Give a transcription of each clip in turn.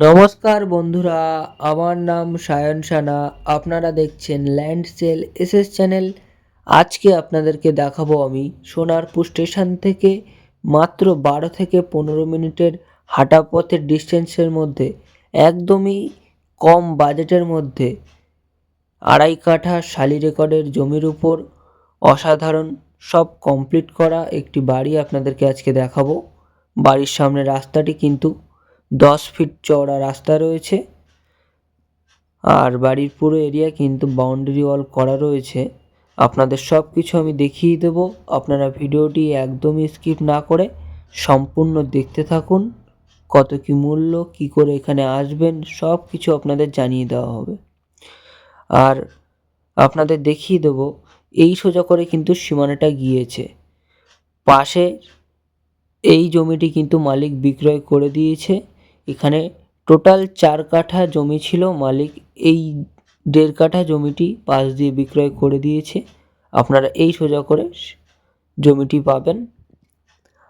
নমস্কার বন্ধুরা, আমার নাম সায়ন সানা। আপনারা দেখছেন ল্যান্ড সেল এসএস চ্যানেল। আজকে আপনাদেরকে দেখাবো আমি সোনারপুর স্টেশন থেকে মাত্র বারো থেকে পনেরো মিনিটের হাঁটা পথের ডিস্টেন্সের মধ্যে, একদমই কম বাজেটের মধ্যে আড়াই কাঠা শালি রেকর্ডের জমির উপর অসাধারণ সব কমপ্লিট করা একটি বাড়ি আপনাদেরকে আজকে দেখাবো। বাড়ির সামনে রাস্তাটি কিন্তু দশ ফিট চওড়া রাস্তা রয়েছে। আর বাড়ির পুরো এরিয়া কিন্তু বাউন্ডারি ওয়াল করা রয়েছে। আপনাদের সব কিছু আমি দেখিয়ে দেব। আপনারা ভিডিওটি একদমই স্কিপ না করে সম্পূর্ণ দেখতে থাকুন। কত কি মূল্য, কি করে এখানে আসবেন সব কিছু আপনাদের জানিয়ে দেওয়া হবে। আর আপনাদের দেখিয়ে দেব, এই সোজা করে কিন্তু সীমানাটা গিয়েছে। পাশে এই জমিটি কিন্তু মালিক বিক্রয় করে দিয়েছে। এখানে টোটাল চার কাঠা জমি ছিল, মালিক এই দেড় কাঠা জমিটি পাশ দিয়ে বিক্রয় করে দিয়েছে। আপনারা এই সোজা করে জমিটি পাবেন।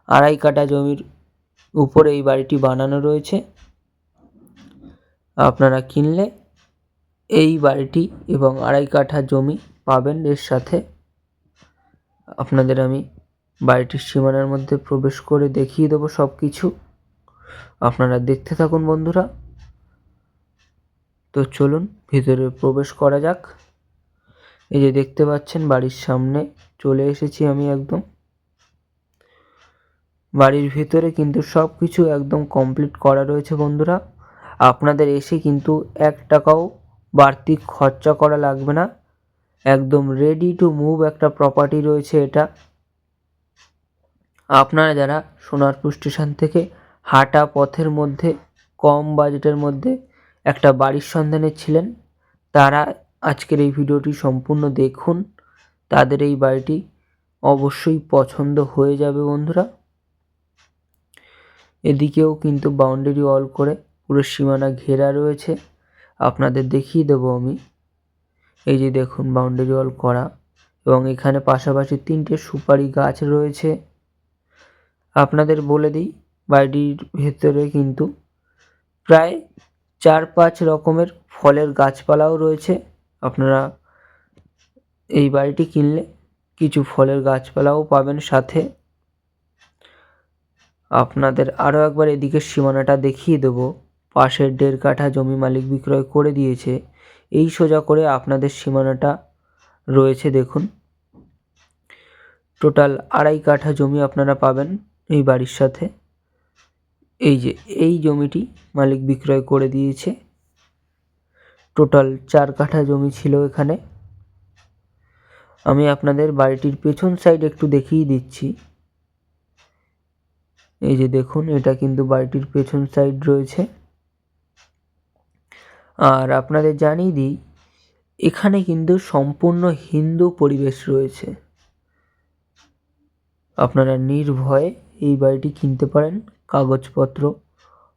আড়াই কাঠা জমির উপরে এই বাড়িটি বানানো রয়েছে। আপনারা কিনলে এই বাড়িটি এবং আড়াই কাঠা জমি পাবেন। এর সাথে আপনাদের আমি বাড়িটির সীমানার মধ্যে প্রবেশ করে দেখিয়ে দেবো সব কিছু আপনারা দেখতে থাকুন বন্ধুরা। তো চলুন, ভিতরে প্রবেশ করা যাক। এই যে দেখতে পাচ্ছেন, বাড়ির সামনে চলে এসেছি আমি একদম। বাড়ির ভিতরে কিন্তু সব কিছু একদম কমপ্লিট করা রয়েছে বন্ধুরা। আপনাদের এসে কিন্তু এক টাকাও বাড়তি খরচা করা লাগবে না। একদম রেডি টু মুভ একটা প্রপার্টি রয়েছে এটা। আপনারা যারা সোনারপুর স্টেশন থেকে হাঁটা পথের মধ্যে, কম বাজেটের মধ্যে একটা বাড়ির সন্ধানে ছিলেন। তারা আজকের এই ভিডিওটি সম্পূর্ণ দেখুন। তাদের এই বাড়িটি অবশ্যই পছন্দ হয়ে যাবে বন্ধুরা। এদিকেও কিন্তু বাউন্ডারি ওয়াল করে পুরো সীমানা ঘেরা রয়েছে। আপনাদের দেখিয়ে দেবো আমি। এই যে দেখুন বাউন্ডারি ওয়াল করা এবং এখানে পাশাপাশি তিনটে সুপারি গাছ রয়েছে। আপনাদের বলে দিই বাড়িটির ভেতরে কিন্তু প্রায় চার পাঁচ রকমের ফলের গাছপালাও রয়েছে। আপনারা এই বাড়িটি কিনলে কিছু ফলের গাছপালাও পাবেন সাথে। আপনাদের আরও একবার এদিকের সীমানাটা দেখিয়ে দেব। পাশের দেড় কাঠা জমি মালিক বিক্রয় করে দিয়েছে। এই সোজা করে আপনাদের সীমানাটা রয়েছে দেখুন। টোটাল আড়াই কাঠা জমি আপনারা পাবেন এই বাড়ির সাথে। এই যে, এই জমিটি মালিক বিক্রয় করে দিয়েছে। টোটাল চার কাঠা জমি ছিল এখানে। আমি আপনাদের বাড়িটির পেছন সাইড একটু দেখিয়ে দিচ্ছি। এই যে দেখুন, এটা কিন্তু বাড়িটির পেছন সাইড রয়েছে। আর আপনাদের জানিয়ে দিই, এখানে কিন্তু সম্পূর্ণ হিন্দু পরিবেশ রয়েছে। আপনারা নির্ভয়ে এই বাড়িটি কিনতে পারেন। কাগজপত্র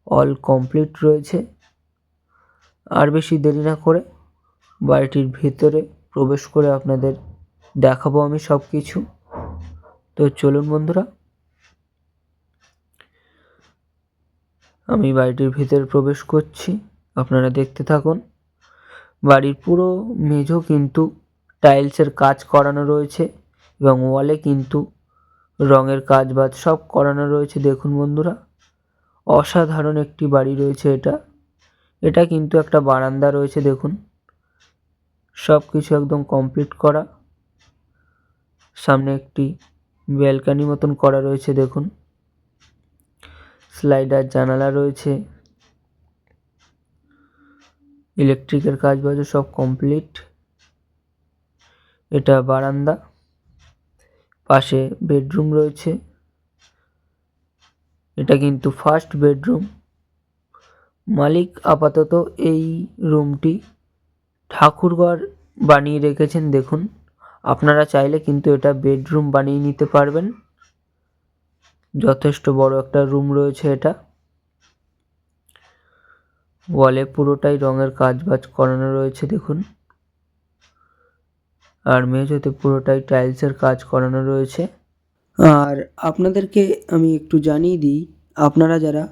অল কমপ্লিট রয়েছে। আর বেশি দেরি না করে বাড়িটির ভেতরে প্রবেশ করে আপনাদের দেখাবো আমি সব কিছু তো চলুন বন্ধুরা, আমি বাড়িটির ভিতরে প্রবেশ করছি। আপনারা দেখতে থাকুন, বাড়ির পুরো মেঝো কিন্তু টাইলসের কাজ করানো রয়েছে এবং ওয়ালে কিন্তু রঙের কাজ বাজ সব করানো রয়েছে, দেখুন বন্ধুরা। অসাধারণ একটি বাড়ি রয়েছে এটা। এটা কিন্তু একটা বারান্দা রয়েছে, দেখুন। সব কিছু একদম কমপ্লিট করা। সামনে একটি ব্যালকানি মতন করা রয়েছে, দেখুন। স্লাইডার, জানালা রয়েছে। ইলেকট্রিকের কাজ বাজ সব কমপ্লিট। এটা বারান্দা। পাশে বেডরুম রয়েছে। এটা কিন্তু ফার্স্ট বেডরুম। মালিক আপাতত এই রুমটি ঠাকুরঘর বানিয়ে রেখেছেন, দেখুন। আপনারা চাইলে কিন্তু এটা বেডরুম বানিয়ে নিতে পারবেন। যথেষ্ট বড় একটা রুম রয়েছে এটা। ওয়ালে পুরোটাই রঙের কাজ বাজ করানো রয়েছে, দেখুন। আর মেঝেতে পুরোটাই টাইলসের কাজ করানো রয়েছে। আর আপনাদেরকে আমি একটু জানিয়ে দিই, আপনারা যারা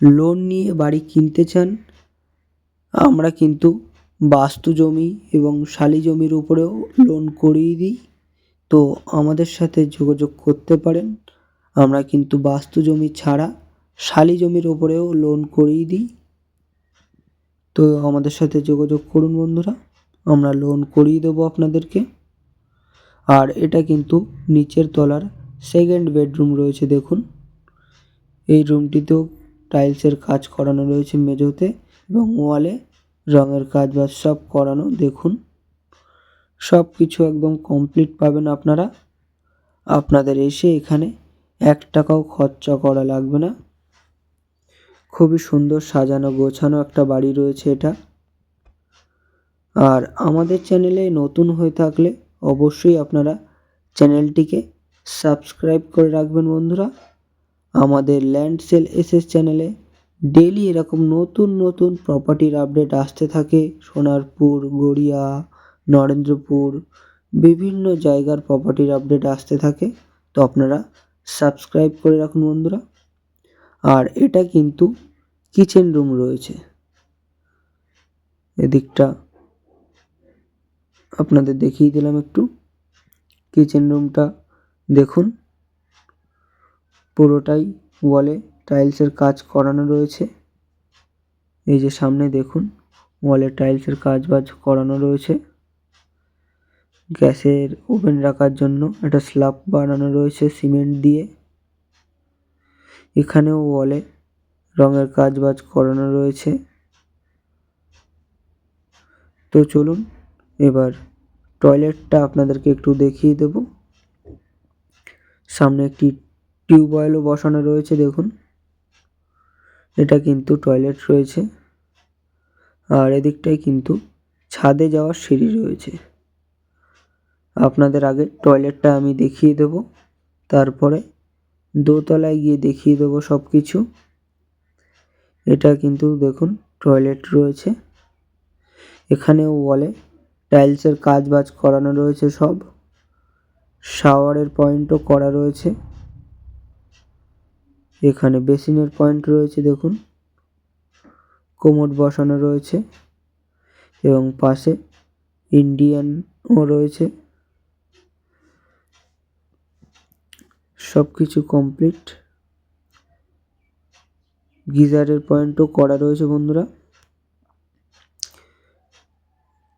লোন নিয়ে বাড়ি কিনতে চান, আমরা কিন্তু বাস্তু জমি এবং শালি জমির উপরেও লোন করিয়ে দিই। তো আমাদের সাথে যোগাযোগ করতে পারেন। আমরা কিন্তু বাস্তু জমি ছাড়া শালি জমির ওপরেও লোন করিয়ে দিই। তো আমাদের সাথে যোগাযোগ করুন বন্ধুরা। আমরা লোন করিয়ে দেবো আপনাদেরকে। আর এটা কিন্তু নিচের তলার সেকেন্ড বেডরুম রয়েছে, দেখুন। এই রুমটিতেও টাইলসের কাজ করানো রয়েছে মেঝোতে এবং ওয়ালে রঙের কাজ বাজ সব করানো, দেখুন। সব কিছু একদম কমপ্লিট পাবেন আপনারা। আপনাদের এসে এখানে এক টাকাও খরচা করা লাগবে না। খুবই সুন্দর সাজানো গোছানো একটা বাড়ি রয়েছে এটা। আর আমাদের চ্যানেলে নতুন হয়ে থাকলে অবশ্যই আপনারা চ্যানেলটিকে সাবস্ক্রাইব করে রাখবেন বন্ধুরা। আমাদের ল্যান্ড সেল এসএস চ্যানেলে ডেলি এরকম নতুন নতুন প্রপার্টির আপডেট আসতে থাকে। সোনারপুর, গড়িয়া, নরেন্দ্রপুর, বিভিন্ন জায়গার প্রপার্টির আপডেট আসতে থাকে। তো আপনারা সাবস্ক্রাইব করে রাখুন বন্ধুরা। আর এটা কিন্তু কিচেন রুম রয়েছে। এদিকটা আপনাদের দেখিয়ে দিলাম একটু। কিচেন রুমটা দেখুন। পুরোটাই ওয়ালে টাইলসের কাজ করানো রয়েছে। এই যে সামনে দেখুন ওয়ালে টাইলসের কাজ বাজ করানো রয়েছে। গ্যাসের ওভেন রাখার জন্য একটা স্ল্যাব বানানো রয়েছে সিমেন্ট দিয়ে। এখানেও ওয়ালে রঙের কাজ বাজ করানো রয়েছে। তো চলুন এবার টয়লেটটা আপনাদেরকে একটু দেখিয়ে দেব। সামনে একটি টিউবওয়েলও বসানো রয়েছে, দেখুন। এটা কিন্তু টয়লেট রয়েছে। আর এদিকটায় কিন্তু ছাদে যাওয়ার সিঁড়ি রয়েছে। আপনাদের আগে টয়লেটটা আমি দেখিয়ে দেব। তারপরে দোতলায় গিয়ে দেখিয়ে দেবো সব কিছু এটা কিন্তু দেখুন, টয়লেট রয়েছে। এখানেও ওয়ালে টাইলসের কাজ বাজ করানো রয়েছে সব। শাওয়ারের পয়েন্টও করা রয়েছে। এখানে বেসিনের পয়েন্ট রয়েছে, দেখুন। কোমোড বসানো রয়েছে এবং পাশে ইন্ডিয়ানও রয়েছে। সব কিছু কমপ্লিট। গিজারের পয়েন্টও করা রয়েছে বন্ধুরা।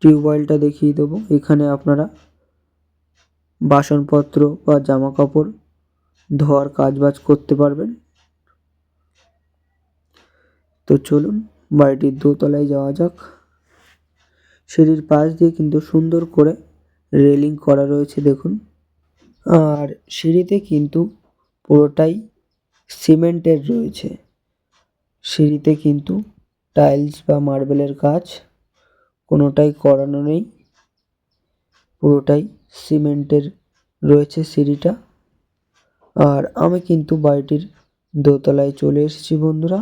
টিউবওয়েলটা দেখিয়ে দেবো। এখানে আপনারা বাসনপত্র বা জামা কাপড় ধোয়ার কাজ বাজ করতে পারবেন। তো চলুন বাড়িটির দোতলায় যাওয়া যাক। সিঁড়ির পাশ দিয়ে কিন্তু সুন্দর করে রেলিং করা রয়েছে, দেখুন। আর সিঁড়িতে কিন্তু পুরোটাই সিমেন্টের রয়েছে। সিঁড়িতে কিন্তু টাইলস বা মার্বেলের কাজ কোনোটাই করানো নেই। পুরোটাই সিমেন্টের রয়েছে সিঁড়িটা। আর আমি কিন্তু বাড়িটির দোতলায় চলে এসেছি বন্ধুরা।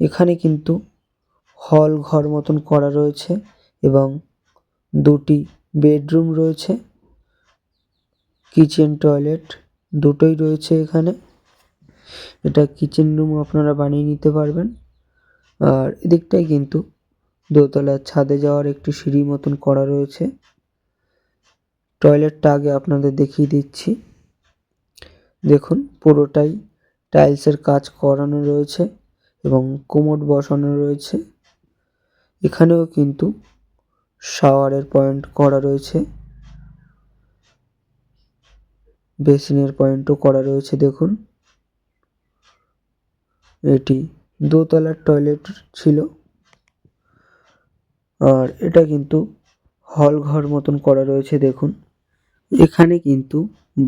এখানে কিন্তু হল ঘর মতন করা রয়েছে এবং দুটি বেডরুম রয়েছে। কিচেন, টয়লেট দুটোই রয়েছে এখানে। এটা কিচেন রুম আপনারা বানিয়ে নিতে পারবেন। আর এদিকটাই কিন্তু দোতলার ছাদে যাওয়ার একটি সিঁড়ি মতন করা রয়েছে। টয়লেটটা আগে আপনাদের দেখিয়ে দিচ্ছি। দেখুন, পুরোটাই টাইলসের কাজ করানো রয়েছে এবং কোমোড বসানো রয়েছে। এখানেও কিন্তু শাওয়ারের পয়েন্ট করা রয়েছে। বেসিনের পয়েন্টও করা রয়েছে, দেখুন। এটি দোতলার টয়লেট ছিল। আর এটা কিন্তু হল ঘর মতন করা রয়েছে, দেখুন। এখানে কিন্তু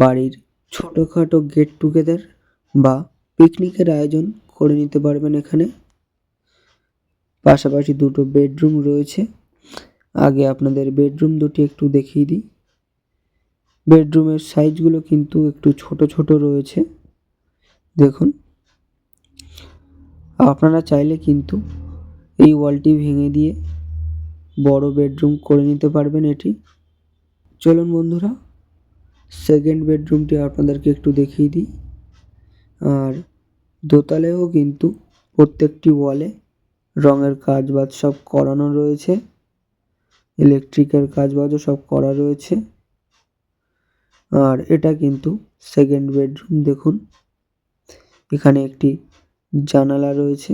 বাড়ির ছোটোখাটো গেট টুগেদার বা পিকনিকের আয়োজন করে নিতে পারবেন এখানে। পাশাপাশি দুটো বেডরুম রয়েছে। আগে আপনাদের বেডরুম দুটি একটু দেখিয়ে দিই। বেডরুমের সাইজগুলো কিন্তু একটু ছোট ছোট রয়েছে, দেখুন। আপনারা চাইলে কিন্তু এই ওয়ালটি ভেঙে দিয়ে বড় বেডরুম করে নিতে পারবেন এটি। চলুন বন্ধুরা সেকেন্ড বেডরুমটি আপনাদেরকে একটু দেখিয়ে দিই। আর দোতলায়ও কিন্তু প্রত্যেকটি ওয়ালে রঙের কাজ বাজ সব করানো রয়েছে। ইলেকট্রিকের কাজ বাজও সব করা রয়েছে। আর এটা কিন্তু সেকেন্ড বেডরুম, দেখুন। এখানে একটি জানালা রয়েছে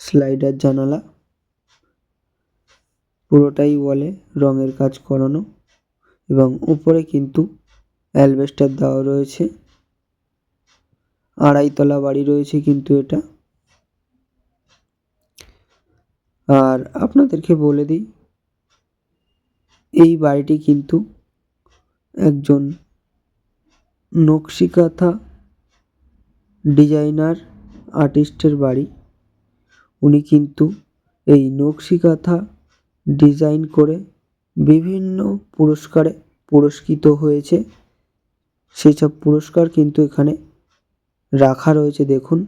স্লাইডার জানালা। পুরোটাই ওয়ালে রঙের কাজ করানো এবং উপরে কিন্তু অ্যালবেস্টার দেওয়া রয়েছে। আড়াইতলা বাড়ি রয়েছে কিন্তু এটা। আর আপনাদেরকে বলে দিই, এই বাড়িটি কিন্তু একজন নকশিকাথা ডিজাইনার, আর্টিস্টের বাড়ি। উনি কিন্তু এই নকশিকাঁথা ডিজাইন করে বিভিন্ন পুরস্কারে পুরস্কৃত হয়েছে। সেই সব পুরস্কার কিন্তু এখানে রাখা রয়েছে, দেখুন।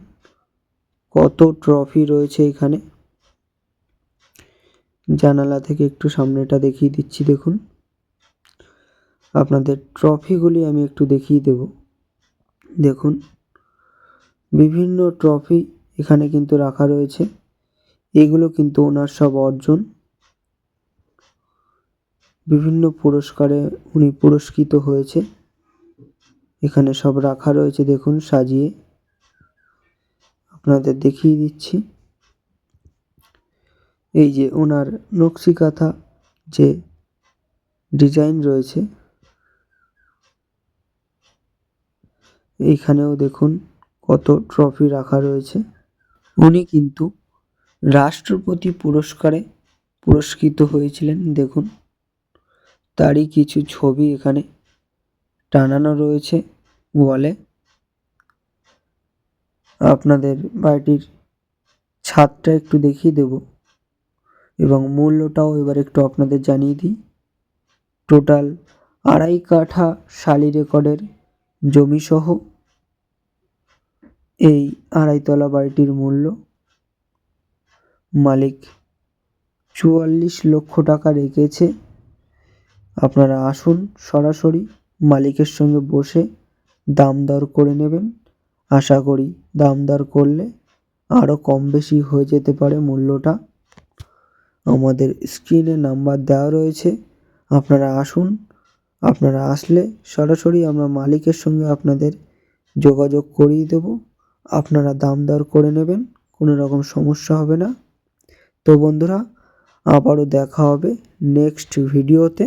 কত ট্রফি রয়েছে এখানে। জানালা থেকে একটু সামনেটা দেখিয়ে দিচ্ছি, দেখুন। আপনাদের ট্রফিগুলি আমি একটু দেখিয়ে দেব। দেখুন, বিভিন্ন ট্রফি এখানে কিন্তু রাখা রয়েছে। এগুলো কিন্তু ওনার সব অর্জন। বিভিন্ন পুরস্কারে উনি পুরস্কৃত হয়েছে। এখানে সব রাখা রয়েছে, দেখুন, সাজিয়ে। আপনাদের দেখিয়ে দিচ্ছি। এই যে ওনার নকশিকাঁথা যে ডিজাইন রয়েছে, এইখানেও দেখুন কত ট্রফি রাখা রয়েছে। উনি কিন্তু রাষ্ট্রপতি পুরস্কারে পুরস্কৃত হয়েছিলেন, দেখুন। তারই কিছু ছবি এখানে টানানো রয়েছে ওয়ালে। আপনাদের বাড়িটির ছাদটা একটু দেখিয়ে দেব এবং মূল্যটাও এবার একটু আপনাদের জানিয়ে দিই। টোটাল আড়াই কাঠা শালি রেকর্ডের জমিসহ এই আড়াইতলা বাড়িটির মূল্য। মালিক চুয়াল্লিশ লক্ষ টাকা রেখেছে। আপনারা আসুন সরাসরি মালিকের সঙ্গে বসে দাম দর করে নেবেন। আশা করি দাম দর করলে আরও কম বেশি হয়ে যেতে পারে মূল্যটা। আমাদের স্ক্রিনে নাম্বার দেওয়া রয়েছে। আপনারা আসুন। আপনারা আসলে সরাসরি আমরা মালিকের সঙ্গে আপনাদের যোগাযোগ করিয়ে দেব। আপনারা দাম দর করে নেবেন, কোনো রকম সমস্যা হবে না। তো বন্ধুরা, আবারও দেখা হবে নেক্সট ভিডিওতে।